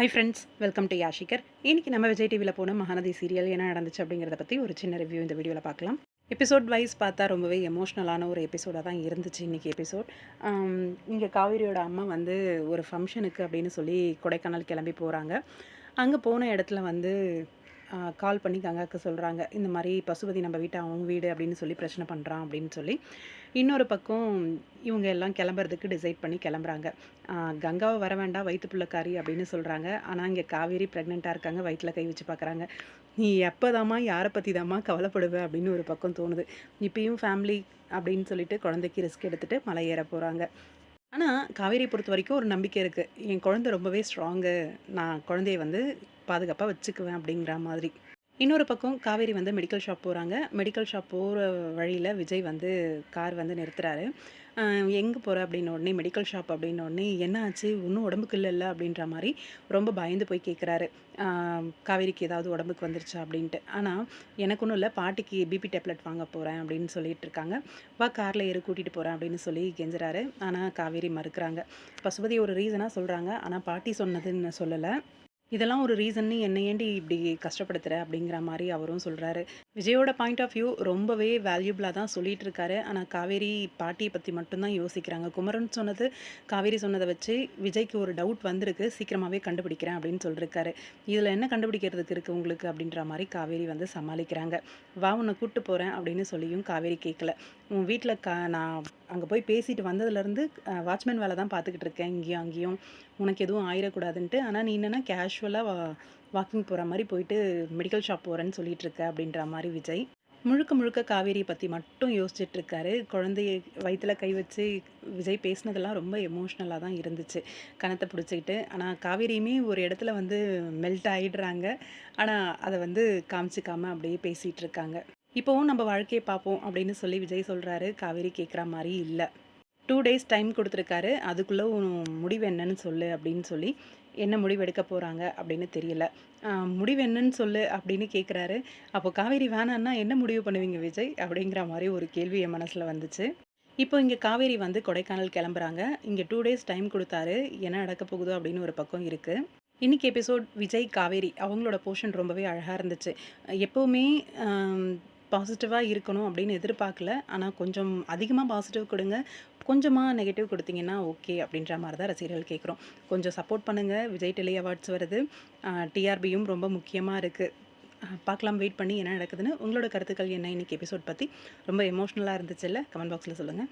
High friends welcome to யாஷிகர் இன்னைக்கு நம்ம விஜய் டிவியில் போன மகாநதி சீரியல் என்ன நடந்துச்சு அப்படிங்கிறத பற்றி ஒரு சின்ன ரிவ்யூ இந்த வீடியோவில் பார்க்கலாம். எபிசோட் வைஸ் பார்த்தா ரொம்பவே எமோஷ்னலான ஒரு எபிசோடாக தான் இருந்துச்சு இன்றைக்கி எபிசோட் இங்கே காவேரியோட அம்மா வந்து ஒரு ஃபங்க்ஷனுக்கு அப்படின்னு சொல்லி கொடைக்கானல் கிளம்பி போகிறாங்க அங்கே போன இடத்துல வந்து கால் பண்ணி கங்காவுக்கு சொல்கிறாங்க இந்த மாதிரி பசுபதி நம்ம வீட்டை அவங்க வீடு அப்படின்னு சொல்லி பிரச்சனை பண்ணுறான் அப்படின்னு சொல்லி. இன்னொரு பக்கம் இவங்க எல்லாம் கிளம்புறதுக்கு டிசைட் பண்ணி கிளம்புறாங்க. கங்காவை வர வேண்டாம் வயிற்று பிள்ளைக்காரி அப்படின்னு சொல்கிறாங்க ஆனால் இங்கே காவேரி ப்ரெக்னெண்ட்டாக இருக்காங்க வயிற்றில் கை வச்சு பார்க்குறாங்க நீ எப்போதாம்மா யாரை பற்றி தாம்மா கவலைப்படுவ அப்படின்னு ஒரு பக்கம் தோணுது. இப்பயும் ஃபேமிலி அப்படின்னு சொல்லிட்டு குழந்தைக்கு ரிஸ்க் எடுத்துகிட்டு மலை ஏற போகிறாங்க ஆனால் காவேரியை பொறுத்த வரைக்கும் ஒரு நம்பிக்கை இருக்குது என் குழந்தை ரொம்பவே ஸ்ட்ராங்கு நான் குழந்தைய வந்து பாதுகாப்பாக வச்சுக்குவேன் அப்படிங்கிற மாதிரி. இன்னொரு பக்கம் காவேரி வந்து மெடிக்கல் ஷாப் போகிறாங்க மெடிக்கல் ஷாப் போகிற வழியில் விஜய் வந்து கார் வந்து நிறுத்துறாரு. எங்கே போகிற அப்படின்னு உடனே மெடிக்கல் ஷாப் அப்படின்னு உடனே என்ன ஆச்சு? இன்னும் உடம்புக்கு இல்லைல்ல அப்படின்ற மாதிரி ரொம்ப பயந்து போய் கேட்குறாரு காவேரிக்கு ஏதாவது உடம்புக்கு வந்துருச்சா அப்படின்ட்டு. ஆனால் எனக்கு ஒன்றும் இல்லை பாட்டிக்கு பிபி டேப்லெட் வாங்க போகிறேன் அப்படின்னு சொல்லிட்டு இருக்காங்க. வா காரில் ஏறு கூட்டிகிட்டு போகிறேன் அப்படின்னு சொல்லி கெஞ்சுறாரு. ஆனால் காவேரி மறுக்கிறாங்க. பசுபதி ஒரு ரீசனாக சொல்கிறாங்க ஆனால் பாட்டி சொன்னதுன்னு சொல்லலை. இதெல்லாம் ஒரு ரீசன்னு என்னை ஏண்டி இப்படி கஷ்டப்படுத்துகிற அப்படிங்கிற மாதிரி அவரும் சொல்கிறாரு விஜயோட பாயிண்ட் ஆஃப் வியூ ரொம்பவே வேல்யூபிளாக தான் சொல்லிட்டு இருக்காரு ஆனால் காவேரி பாட்டியை பற்றி மட்டும்தான் யோசிக்கிறாங்க. குமரன் சொன்னது காவேரி சொன்னதை வச்சு விஜய்க்கு ஒரு டவுட் வந்திருக்கு. சீக்கிரமாகவே கண்டுபிடிக்கிறேன் அப்படின்னு சொல்லியிருக்காரு இதில் என்ன கண்டுபிடிக்கிறதுக்கு இருக்குது உங்களுக்கு அப்படின்ற மாதிரி காவேரி வந்து சமாளிக்கிறாங்க. வா உன்னை கூப்பிட்டு போகிறேன் அப்படின்னு சொல்லியும் காவேரி கேட்கல உன் வீட்டில் கா நான் அங்கே போய் பேசிட்டு வந்ததுலேருந்து வாட்ச்மேன் வேலை தான் பார்த்துக்கிட்டு இருக்கேன். இங்கேயும் அங்கேயும். உனக்கு எதுவும் ஆயிடக்கூடாதுன்ட்டு ஆனால் நீ என்னென்னா கேஷுவலாக வா வாக்கிங் போகிற மாதிரி போயிட்டு மெடிக்கல் ஷாப் போகிறேன்னு சொல்லிட்டு இருக்க அப்படின்ற மாதிரி விஜய். முழுக்க முழுக்க காவேரியை பற்றி மட்டும் யோசிச்சுட்டு இருக்காரு. குழந்தைய வயிற்றுல கை வச்சு விஜய் பேசினதெல்லாம் ரொம்ப எமோஷ்னலாக தான் இருந்துச்சு. கணத்தை பிடிச்சிக்கிட்டு. ஆனால் காவேரியுமே ஒரு இடத்துல வந்து மெல்ட் ஆகிடுறாங்க ஆனால் அதை வந்து காமிச்சிக்காம அப்படியே பேசிகிட்டு இருக்காங்க. இப்போவும் நம்ம வாழ்க்கையை பார்ப்போம் அப்படின்னு சொல்லி விஜய் சொல்கிறாரு காவேரி கேட்குற மாதிரி இல்லை. டூ டேஸ் டைம் கொடுத்துருக்காரு. அதுக்குள்ளே முடிவு என்னன்னு சொல்லு அப்படின்னு சொல்லி என்ன முடிவு எடுக்க போகிறாங்க அப்படின்னு தெரியல. முடிவு என்னன்னு சொல்லு அப்படின்னு கேட்குறாரு அப்போ காவேரி வேணான்னா என்ன முடிவு பண்ணுவீங்க விஜய்? அப்படிங்கிற மாதிரி ஒரு கேள்வி என் மனசில் வந்துச்சு. இப்போ இங்கே காவேரி வந்து கொடைக்கானல் கிளம்புறாங்க. இங்கே டூ டேஸ் டைம் கொடுத்தாரு. என்ன நடக்க போகுதோ அப்படின்னு ஒரு பக்கம் இருக்குது இன்றைக்கி எபிசோட் விஜய் காவேரி அவங்களோட போர்ஷன் ரொம்பவே அழகாக இருந்துச்சு. எப்போவுமே பாசிட்டிவாக இருக்கணும் அப்படின்னு எதிர்பார்க்கல. ஆனால் கொஞ்சம் அதிகமாக பாசிட்டிவ் கொடுங்க. கொஞ்சமாக நெகட்டிவ் கொடுத்தீங்கன்னா ஓகே அப்படின்ற மாதிரி தான் ரசிகர்கள் கேட்குறோம். கொஞ்சம் சப்போர்ட் பண்ணுங்கள் விஜய் டெலி அவார்ட்ஸ் வருது. டிஆர்பியும் ரொம்ப முக்கியமாக இருக்குது பார்க்கலாம் வெயிட் பண்ணி என்ன நடக்குதுன்னு. உங்களோட கருத்துக்கள் என்ன இன்னைக்கு எபிசோட் பற்றி ரொம்ப எமோஷ்னலாக இருந்துச்சுல்ல? கமெண்ட் பாக்ஸில் சொல்லுங்கள்